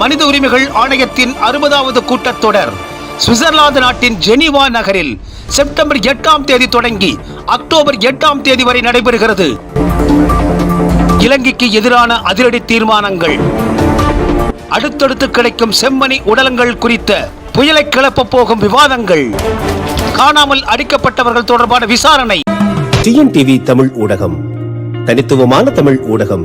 மனித உரிமைகள் ஆணையத்தின் அறுபதாவது கூட்டத்தொடர். சுவிட்சர்லாந்து நாட்டின் ஜெனீவா நகரில் செப்டம்பர் எட்டாம் தேதி தொடங்கி அக்டோபர் எட்டாம் தேதி வரை நடைபெறுகிறது. இலங்கைக்கு எதிரான அதிரடி தீர்மானங்கள். அடுத்தடுத்து கிடைக்கும் செம்மணி உடலங்கள் குறித்த புயலை கிளப்ப போகும் விவாதங்கள். காணாமல் அடிக்கப்பட்டவர்கள் தொடர்பான விசாரணை. டிஎன்டிவி தமிழ் ஊடகம். தனித்துவமான தமிழ் ஊடகம்.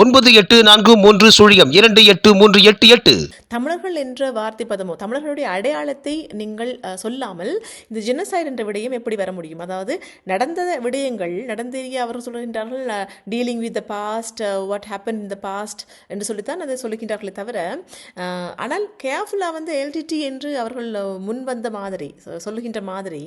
ஒன்பது எட்டு நான்கு மூன்று சுழியம் இரண்டு எட்டு மூன்று எட்டு எட்டு. தமிழர்கள் என்ற வார்த்தை பதமோ தமிழர்களுடைய அடையாளத்தை நீங்கள் சொல்லாமல் இந்த ஜெனசைட் என்ற விடயம் எப்படி வர முடியும்? அதாவது நடந்த விடயங்கள் நடந்தேறிய அவர்கள் சொல்கின்றார்கள் dealing with the past what happen in the past என்று சொல்லித்தான் அதை சொல்லுகின்றார்களே தவிர ஆனால் கேர்ஃபுல்லாக வந்து எல்டிடி என்று அவர்கள் முன் வந்த மாதிரி சொல்லுகின்ற மாதிரி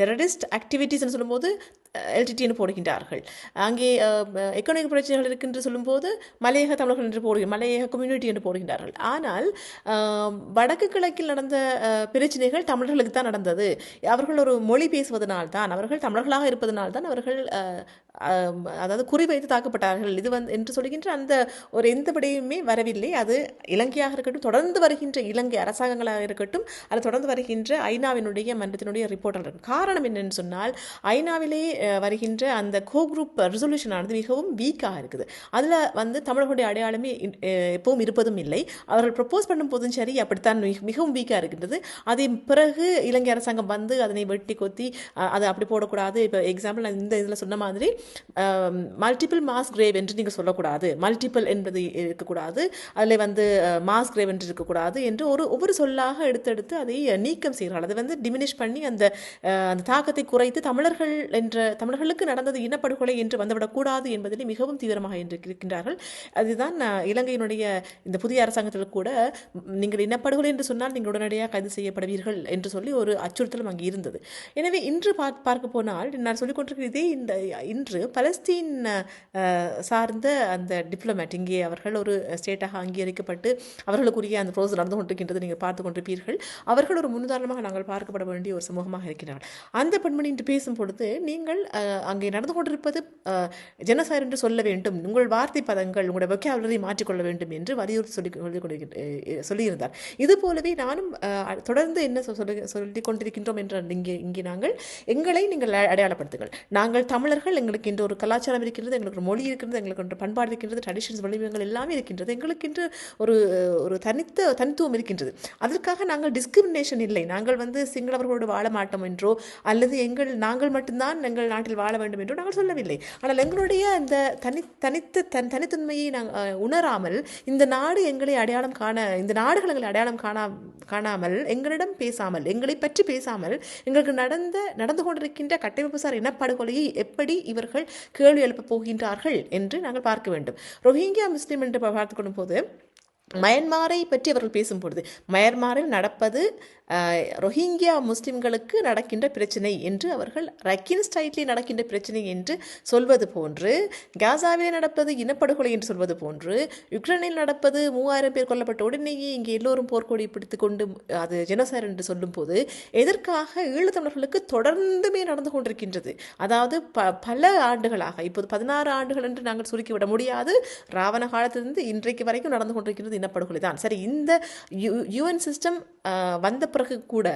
டெரரிஸ்ட் ஆக்டிவிட்டிஸ்ன்னு சொல்லும்போது எல்டிடின்னு போடுகின்றார்கள். அங்கே எக்கனாமிக் பிரச்சனைகள் இருக்கின்ற சொல்லும்போது மலையக தமிழர்கள் என்று போடுகிற மலையக கம்யூனிட்டி என்று போடுகின்றார்கள். ஆனால் வடக்கு கிழக்கில் நடந்த பிரச்சனைகள் தமிழர்களுக்கு தான் நடந்தது. அவர்கள் ஒரு மொழி பேசுவதனால் தான் அவர்கள் தமிழர்களாக இருப்பதனால் தான் அவர்கள் அதாவது குறிவைத்து தாக்கப்பட்டார்கள். இது வந்து என்று சொல்கின்ற அந்த ஒரு எந்த விடையுமே வரவில்லை. அது இலங்கையாக இருக்கட்டும் தொடர்ந்து வருகின்ற இலங்கை அரசாங்கங்களாக இருக்கட்டும் அது தொடர்ந்து வருகின்ற ஐநாவினுடைய மன்றத்தினுடைய ரிப்போர்ட்டாக இருக்கும் காரணம் என்னன்னு சொன்னால் ஐநாவிலே வருகின்ற அந்த கோ குரூப் ரெசல்யூஷன் ஆனது மிகவும் வீக்காக இருக்குது. அதில் வந்து தமிழர்களுடைய அடையாளமே எப்பவும் இருப்பதும் இல்லை. அவர்கள் ப்ரப்போஸ் பண்ணும் போதும் சரி அப்படித்தான் மிகவும் வீக்காக இருக்கின்றது. அதன் பிறகு இலங்கை அரசாங்கம் வந்து அதனை வெட்டி கொத்தி அதை அப்படி போடக்கூடாது. இப்போ எக்ஸாம்பிள் இந்த இதில் சொன்ன மாதிரி மல்டிபிள் மாஸ் கிரேவ் என்று நீங்கள் சொல்லக்கூடாது. மல்டிபிள் என்பது இருக்கக்கூடாது. அதில் வந்து uh, மாஸ் கிரேவ் என்று இருக்கக்கூடாது என்று ஒரு ஒவ்வொரு சொல்லாக எடுத்தெடுத்து அதை uh, நீக்கம் செய்கிறார்கள். அதை வந்து டிமினிஷ் பண்ணி அந்த uh, அந்த தாக்கத்தை குறைத்து தமிழர்கள் என்ற தமிழர்களுக்கு நடந்தது இனப்படுகொலை என்று வந்துவிடக்கூடாது என்பதிலே மிகவும் தீவிரமாக என்று இருக்கின்றார்கள். அதுதான் இலங்கையினுடைய இந்த புதிய அரசாங்கத்தில் கூட நீங்கள் இனப்படுகொலை என்று சொன்னால் நீங்கள் உடனடியாக கைது செய்யப்படுவீர்கள் என்று சொல்லி ஒரு அச்சுறுத்தலும் அங்கே இருந்தது. எனவே இன்று பார்க்க பார்க்க போனால் நான் சொல்லிக் கொண்டிருக்கிற இதே இந்த இன்று பலஸ்தீன் சார்ந்த அந்த டிப்ளமேட் இங்கே அவர்கள் ஒரு ஸ்டேட்டாக அங்கீகரிக்கப்பட்டு அவர்களுக்குரிய அந்த ரோஸ் நடந்து கொண்டிருக்கின்றது நீங்கள் பார்த்து கொண்டிருப்பீர்கள். அவர்கள் ஒரு முன்னுதாரணமாக நாங்கள் பார்க்கப்பட வேண்டிய ஒரு சமூகமாக இருக்கிறார்கள். அந்த பெண்மணி என்று பேசும் பொழுது நீங்கள் அங்கே நடந்து கொண்டிருப்பது ஜெனசார் என்று சொல்ல வேண்டும். உங்கள் வார்த்தை பதங்கள் உங்களுடைய வெக்காபுலரை மாற்றிக்கொள்ள வேண்டும் என்று வலியுறுத்தி சொல்லி சொல்லிக் கொண்டிருக்கின்ற சொல்லியிருந்தார். இது போலவே நானும் தொடர்ந்து என்ன சொ- சொல்லி கொண்டிருக்கின்றோம் என்ற இங்கே இங்கே நாங்கள் எங்களை நீங்கள் அடையாளப்படுத்துங்கள். நாங்கள் தமிழர்கள் எங்களுக்கு இன்று ஒரு கலாச்சாரம் இருக்கின்றது எங்களுக்கு ஒரு மொழி இருக்கின்றது எங்களுக்கு ஒரு பண்பாடு இருக்கின்றது ட்ரெடிஷன்ஸ் வலிமைகள் எல்லாமே இருக்கின்றது எங்களுக்கென்று ஒரு ஒரு தனித்த தனித்துவம் இருக்கின்றது. அதற்காக நாங்கள் டிஸ்கிரிமினேஷன் இல்லை. நாங்கள் வந்து சிங்களவர்களோடு வாழ மாட்டோம் என்றோ அல்லது எங்கள் நாங்கள் மட்டும்தான் எங்கள் நாட்டில் வாழ வேண்டும் என்றோ நாங்கள் சொல்லவில்லை. ஆனால் எங்களுடைய அந்த தனி தனித்த தன் தனித்தன்மையை நாங்கள் உணராமல் இந்த நாடு எங்களை அடையாளம் காண இந்த நாடுகள் எங்களை அடையாளம் காணா காணாமல் எங்களிடம் பேசாமல் எங்களை பற்றி பேசாமல் எங்களுக்கு நடந்த நடந்து கொண்டிருக்கின்ற கட்டமைப்புசார் இனப்படுகொலையை எப்படி இவர்கள் கேள்வி எழுப்பப் போகின்றார்கள் என்று நாங்கள் பார்க்க வேண்டும். ரோஹிங்கியா முஸ்லீம் என்று பார்த்து கொள்ளும்போது மயன்மாரை பற்றி அவர்கள் பேசும்பொழுது மயன்மாரில் நடப்பது ரொஹிங்கியா முஸ்லிம்களுக்கு நடக்கின்ற பிரச்சனை என்று அவர்கள் ரக்கின் ஸ்டைட்லி நடக்கின்ற பிரச்சனை என்று சொல்வது போன்று காசாவிலே நடப்பது இனப்படுகொலை என்று சொல்வது போன்று யுக்ரைனில் நடப்பது மூவாயிரம் பேர் கொல்லப்பட்ட உடனேயே இங்கே எல்லோரும் போர்க்கொடி பிடித்து கொண்டு அது ஜெனசார் என்று சொல்லும்போது எதற்காக ஈழத்தமிழர்களுக்கு தொடர்ந்துமே நடந்து கொண்டிருக்கின்றது? அதாவது ப பல ஆண்டுகளாக இப்போது பதினாறு ஆண்டுகள் என்று நாங்கள் சுருக்கிவிட முடியாது ராவண காலத்திலிருந்து இன்றைக்கு வரைக்கும் நடந்து கொண்டிருக்கின்றது இனப்படுகொலை தான் சரி இந்த யுஎன் சிஸ்டம் வந்த பிறகு கூட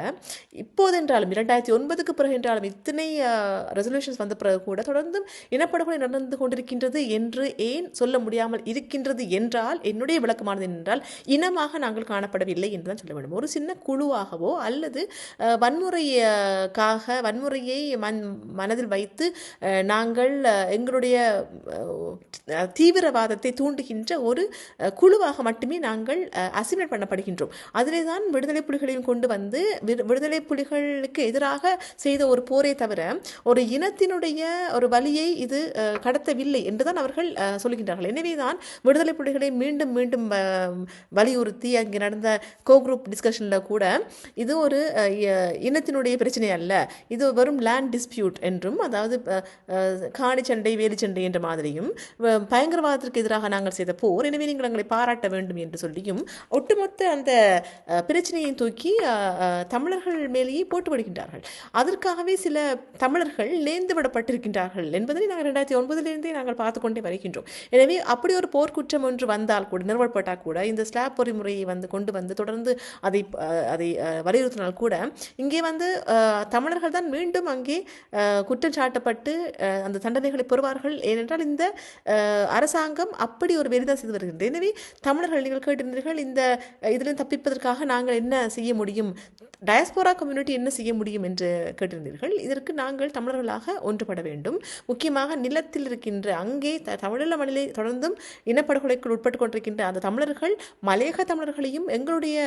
இப்போது என்றாலும் இரண்டாயிரத்தி ஒன்பதுக்கு பிறகு என்றாலும் இத்தனை ரெசல்யூஷன்ஸ் வந்த பிறகு கூட தொடர்ந்து இனப்படுகொலை நடந்து கொண்டிருக்கின்றது என்று ஏன் சொல்ல முடியாமல் இருக்கின்றது என்றால் என்னுடைய விளக்கமானது என்றால் இனமாக நாங்கள் காணப்படவில்லை என்று தான் சொல்ல வேண்டும். ஒரு சின்ன குழுவாகவோ அல்லது அஹ், வன்முறைக்காக வன்முறையை மன் மனதில் வைத்து நாங்கள் எங்களுடைய தீவிரவாதத்தை தூண்டுகின்ற ஒரு குழுவாக மட்டுமே நாங்கள் அசிமிலேட் பண்ணப்படுகின்றோம். அதிலே தான் விடுதலை புலிகளையும் கொண்டு வந்து விடு- விடுதலை புலிகளுக்கு எதிராக செய்த ஒரு போரே தவிர ஒரு இனத்தினுடைய ஒரு வழியை இது கடத்தவில்லை என்றுதான் அவர்கள் சொல்கின்றார்கள். எனவேதான் விடுதலை புலிகளை மீண்டும் மீண்டும் வலியுறுத்தி அங்கே நடந்த கோ குரூப் டிஸ்கஷனில் கூட இது ஒரு இனத்தினுடைய பிரச்சனை அல்ல. இது வெறும் லேண்ட் டிஸ்பியூட் என்றும் அதாவது காணி சண்டை வேலி சண்டை என்ற மாதிரியும் பயங்கரவாதத்திற்கு எதிராக நாங்கள் செய்த போர் எனவே நீங்கள் எங்களை பாராட்ட வேண்டும் என்று சொல்லியும் ஒட்டுமொத்த அந்த பிரச்சனையை தூக்கி தமிழர்கள் மேலேயே போட்டு விடுகின்றார்கள். அதற்காகவே சில தமிழர்கள் நேர்ந்து விடப்பட்டிருக்கின்றார்கள் என்பதனை நாங்கள் ரெண்டாயிரத்தி ஒன்பதிலிருந்தே நாங்கள் பார்த்து கொண்டே வருகின்றோம். எனவே அப்படி ஒரு போர்க்குற்றம் ஒன்று வந்தால் கூட நிறுவப்பட்டால் கூட இந்த ஸ்லாப் பொறிமுறையை வந்து கொண்டு வந்து தொடர்ந்து அதை அதை வலியுறுத்தினால் கூட இங்கே வந்து தமிழர்கள் தான் மீண்டும் அங்கே குற்றம் சாட்டப்பட்டு அந்த தண்டனைகளை பெறுவார்கள். ஏனென்றால் இந்த அரசாங்கம் அப்படி ஒரு வெறிதான் செய்து வருகின்றது. எனவே தமிழர்கள் நீங்கள் கேட்டிருந்தீர்கள் இந்த அஹ், தப்பிப்பதற்காக நாங்கள் என்ன செய்ய முடியும்? டயஸ்போரா கம்யூனிட்டி என்ன செய்ய முடியும் என்று கேட்டிருந்தீர்கள். இதற்கு நாங்கள் தமிழர்களாக ஒன்றுபட வேண்டும். முக்கியமாக நிலத்தில் இருக்கின்ற அங்கே த தமிழீழ மண்ணிலே தொடர்ந்தும் இனப்படுகொலைக்குள் உட்பட்டு கொண்டிருக்கின்ற அந்த தமிழர்கள் மலையக தமிழர்களையும் எங்களுடைய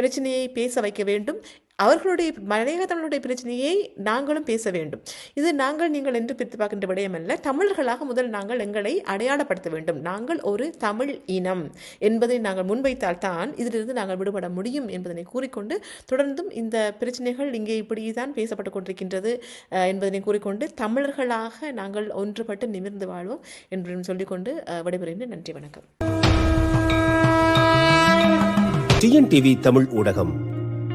பிரச்சனையை பேச வைக்க வேண்டும். அவர்களுடைய மலையக தமிழருடைய பிரச்சனையை நாங்களும் பேச வேண்டும். இது நாங்கள் நீங்கள் என்று பிரித்து பார்க்கின்ற விடயமல்ல. தமிழர்களாக முதல் நாங்கள் எங்களை அடையாளப்படுத்த வேண்டும். நாங்கள் ஒரு தமிழ் இனம் என்பதை நாங்கள் முன்வைத்தால் தான் இதிலிருந்து நாங்கள் விடுபட முடியும் என்பதனை கூறிக்கொண்டு தொடர்ந்தும் இந்த பிரச்சனைகள் இங்கே இப்படி தான் பேசப்பட்டு கொண்டிருக்கின்றது என்பதனை கூறிக்கொண்டு தமிழர்களாக நாங்கள் ஒன்றுபட்டு நிமிர்ந்து வாழ்வோம் என்று சொல்லிக்கொண்டு விடைபெறுகின்ற நன்றி வணக்கம். டிஎன்டிவி தமிழ் ஊடகம்.